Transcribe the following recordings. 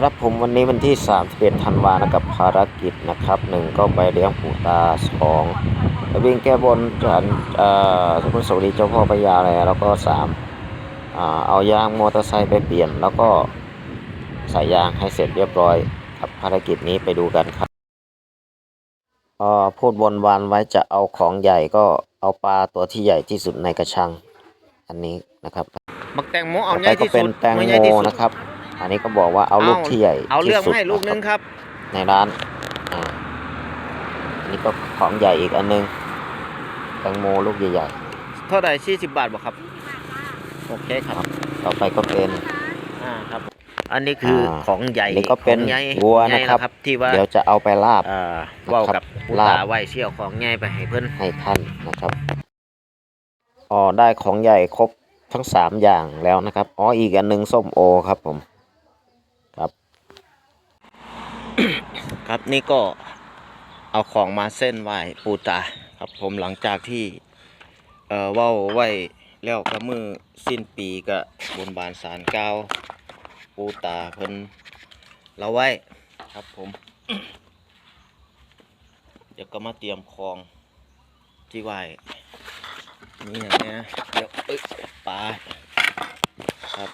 ครับผมวันนี้วันที่ 31 ธันวานะครับภารกิจนะครับหนึ่งก็ไปเลี้ยงปู่ตาสองไปวิ่งแก้บนจันเอ่อทุกสวัสดีเจ้าพ่อพญาแลแล้วก็สามอ่าเอายางมอเตอร์ไซค์ไปเปลี่ยน แล้วก็ใส่ยางให้เสร็จเรียบร้อยครับภารกิจนี้ไปดูกันครับเอ่อพูดบนวานไว้จะเอาของใหญ่ก็เอาปลาตัวที่ใหญ่ที่สุดในกระชัง อันนี้นะครับบักแตงโมเอาต่อใหไปญ่ก็ที่เป็สุนดแตงไม่โมใหญ่ที่สุดนะครับ อันนี้ก็บอกว่าเอาลูกที่ใหญ่เอาเลือกที่สุดให้ลูกนึงครับ ในร้านอ่าอันนี้ก็ของใหญ่อีกอันนึงแตงโมลูกใหญ่เท่าไหร่สี่สิบบาทบ่ครับโอเคครับๆต่อไปก็เป็นอ่าครับ อันนี้คืออาของใหญ่นี่ก็เป็นของใหญ่วัวใหญ่นะครับ ที่ว่าเดี๋ยวจะเอาไปลาบเอ่อเว้าครักับบผู้ลาบตาไว้เชี่ยวของใหญ่ไปให้เพิ่นให้ท่านนะครับอ๋อได้ของใหญ่ครบทั้งสามอย่างแล้วนะครับ อ๋ออีกอันหนึงส้มโอครับผม ครับ ครับนี่ก็เอาของมาเส้นไหว้ปูตาครับผมหลังจากที่เอ่อว้าไว้แล้วก็มือสิ้นปีก็บนบานสารกล่าปูตาเพิ่นเราไว้ครับผม เดี๋ยวก็มาเตรียมของที่ไหว้นี่อย่างเนี้ยเดี๋ยวเอ้ยปลาครับ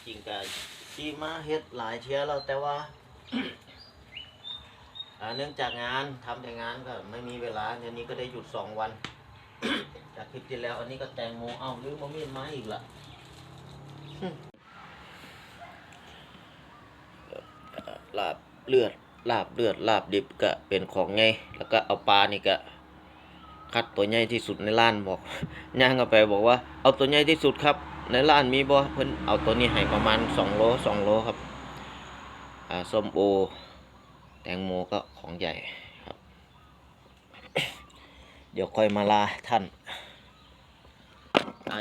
จ ริงๆก็ที่มาเฮ็ดหลายเทียแล้วแต่ว่าเนื่องจากงานทำแต่งานก็ไม่มีเวลาเดี๋ยวนี้ก็ได้หยุดสองวัน จากคลิปที่แล้ว อันนี้ก็แตงโมเอ้าลืมมะมีดไม้อีกละลาบเลือดลาบเลือดลาบดิบก็เป็นของไงแล้วก็เอาปลานี่ก็คัดตัวใหญ่ที่สุดในร้านบอกย่างก็ไปบอกว่าเอาตัวใหญ่ที่สุดครับ ในร้านมีบ่เพิ่นเอาตัวนี้ให้ประมาณ2โล2โลครับอ่าส้มโอ แตงโมก็ของใหญ่ครับ เดี๋ยวค่อยมาลาท่าน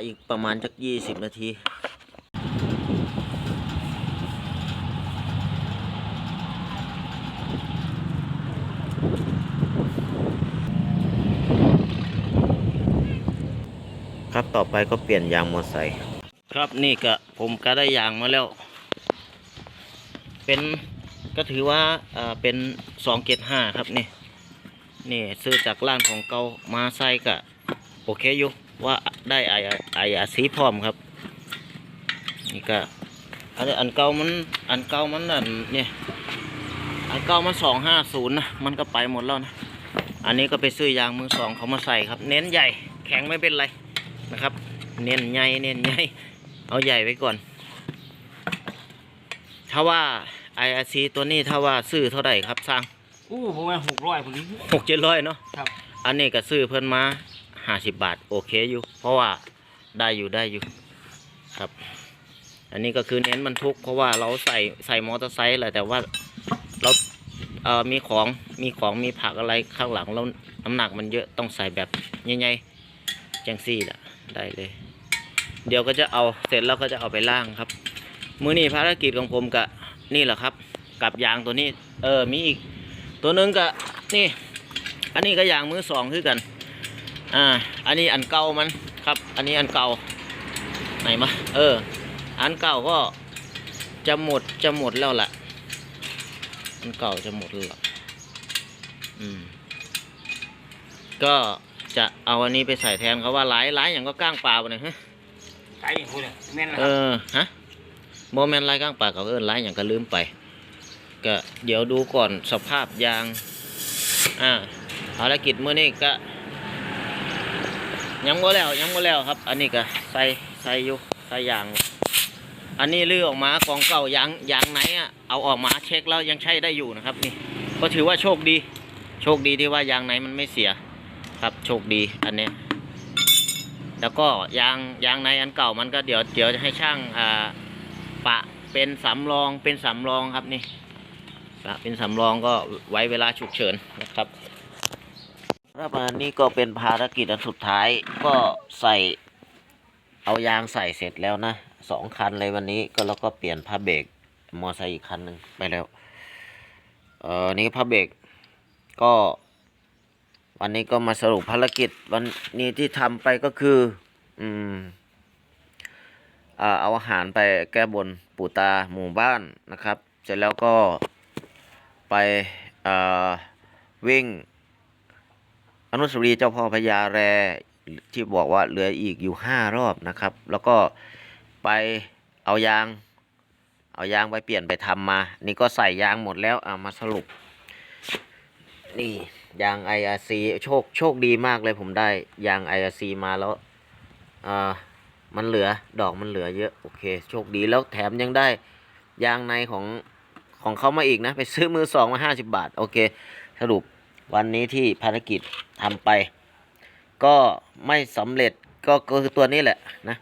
อีกประมาณจัก 20 นาทีครับต่อไปก็เปลี่ยนยางมอไซค์ ครับนี่ก็ผมก็ได้ยางมาแล้ว เป็นก็ถือว่าเอ่อเป็นสองเกตห้าครับนี่นี่ซื้อจากร้านของเกามาใส่ก็โอเคอยู่ว่าได้ไอไออาสีพร้อมครับ นี่ก็อันนี้อันเก่ามันอันเก่ามันนั่นเนี่ยอันเก่ามันสองห้าศูนย์นะมันก็ไปหมดแล้วนะอันนี้ก็ไปซื้อยางมือสองเขามาใส่ครับ เน้นใหญ่แข็งไม่เป็นไรนะครับ เน้นใหญ่เน้นใหญ่ เอาใหญ่ไว้ก่อน ถ้าว่า IRC ตัวนี้ถ้าว่าซื้อเท่าไหร่ครับสร้างอู้ผมว่าหกร้อยผมนี้หกเจ็ดร้อยเนาะครับ อันนี้ก็ซื้อเพิ่นมาห้าสิบบาท โอเคอยู่ เพราะว่าได้อยู่ได้อยู่ครับ อันนี้ก็คือเน้นบรรทุก เพราะว่าเราใส่ใส่มอเตอร์ไซค์แหละแต่ว่าเราเอ่อมีของมีของมีผักอะไรข้างหลังเราน้ำหนักมันเยอะต้องใส่แบบใหญ่ๆจังซี่แหละได้เลย เดี๋ยวก็จะเอาเสร็จแล้วก็จะเอาไปล่างครับ มื้อนี้ภารกิจของผมก็นี่แหละครับ กับยางตัวนี้ เออมีอีก ตัวหนึงก็นี่ อันนี้ก็ยางมือสองคือกัน อ่า อันนี้อันเก่ามันครับ อันนี้อันเก่าไหนมาเออ อันเก่าก็จะหมดจะหมดแล้วล่ะ อันเก่าจะหมดแล้วล่ะอืมก็จะเอาอันนี้ไปใส่แทนเขาว่าหลายหลายอย่างก็ก้างปลาไปเนี่ยฮะ ไก่คุณเนี่ยแม่นเอครับอฮะโมเมนต์ไรก้างปลาเขาเอิ้นไรอย่างก็ลืมไป ก็เดี๋ยวดูก่อนสภาพยาง อ่าภารกิจมื้อนี้ก็ยังบ่แล้วยังบ่แล้วครับ อันนี้ก็ใส่ใส่อยู่ใส่ยางอันนี้ลื้อออกมากองเก่ายางยางไหนอะเอาออกมาเช็คแล้วยังใช้ได้อยู่นะครับ นี่ ก็ถือว่าโชคดี โชคดีที่ว่ายางไหนมันไม่เสีย ครับโชคดีอันเนี้ย แล้วก็ยางยางในอันเก่ามันก็เดี๋ยวเดี๋ยวจะให้ช่างอ่าปะเป็นสำรองเป็นสำรองครับนี่ปะเป็นสำรองก็ไว้เวลาฉุกเฉินนะครับรับอันนี้ก็เป็นภารกิจอันสุดท้ายก็ใส่เอายางใส่เสร็จแล้วนะสองคันเลยวันนี้ก็แล้วก็เปลี่ยนผ้าเบรกมอไซค์อีกคันหนึ่งไปแล้ว เออนี่ผ้าเบรกก็ วันนี้ก็มาสรุปภารกิจวันนี้ที่ทำไปก็คือ อืมเอาอาหารไปแก้บนปู่ตาหมู่บ้านนะครับ เสร็จแล้วก็ไปวิ่ง อนุสาวรีย์เจ้าพ่อพญาแรที่บอกว่าเหลืออีกอยู่ห้ารอบนะครับ แล้วก็ไปเอายาง เอายางไปเปลี่ยนไปทำมา นี่ก็ใส่ยางหมดแล้วเอามาสรุป นี่ ยาง IRC โชคโชคดีมากเลยผมได้ยาง IRC มาแล้วอ่ามันเหลือดอกมันเหลือเยอะโอเค โชคดีแล้วแถมยังได้ยางในของของเขามาอีกนะ ไปซื้อมือสองมาห้าสิบาท โอเค สรุปวันนี้ที่ภารกิจทำไป ก็ไม่สำเร็จก็ก็คือตัวนี้แหละนะ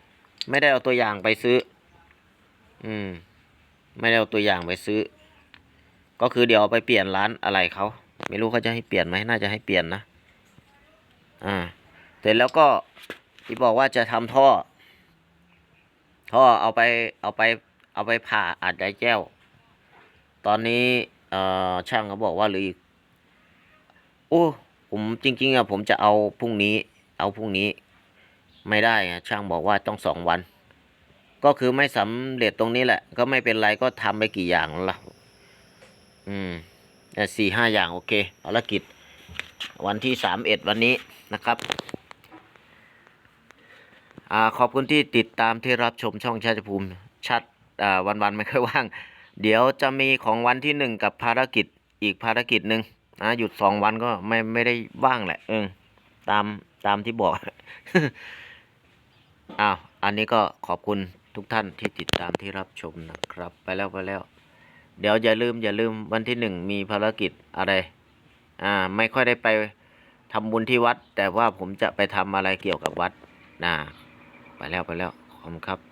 ไม่ได้เอาตัวอย่างไปซื้อ อืม ไม่ได้เอาตัวอย่างไปซื้อ ก็คือเดี๋ยวไปเปลี่ยนร้านอะไรเขา ไม่รู้เขาจะให้เปลี่ยนไหมน่าจะให้เปลี่ยนนะอ่าเสร็จแล้วก็ที่บอกว่าจะทำท่อ ท่อเอาไปเอาไปเอาไปผ่าอัดไดแก้ว ตอนนี้เอ่อช่างเขาบอกว่าหรืออีกโอ้ผมจริง ๆอะผมจะเอาพรุ่งนี้ เอาพรุ่งนี้ไม่ได้อะช่างบอกว่าต้องสองวัน ก็คือไม่สำเร็จตรงนี้แหละ ก็ไม่เป็นไรก็ทำไปกี่อย่างแล้วล่ะอืม สี่ห้าอย่างโอเคภารกิจ วันที่สามเอ็ดวันนี้นะครับอขอบคุณที่ติดตามที่รับชมช่องชาติภูมิชัดอ่าวันไม่ค่อยว่าง เดี๋ยวจะมีของวันที่หนึ่งกับภารกิจอีกภารกิจหนึ่งนะหยุดสองวันก็ไม่ไม่ได้ว่างแหละเออตามตามที่บอกอ้าวอันนี้ก็ขอบคุณทุกท่านที่ติดตามที่รับชมนะครับ ไปแล้วไปแล้ว เดี๋ยวอย่าลืมอย่าลืมวันที่หนึ่งมีภารกิจอะไร อ่า ไม่ค่อยได้ไปทำบุญที่วัด แต่ว่าผมจะไปทำอะไรเกี่ยวกับวัดนะไปแล้วไปแล้วขอบคุณครับ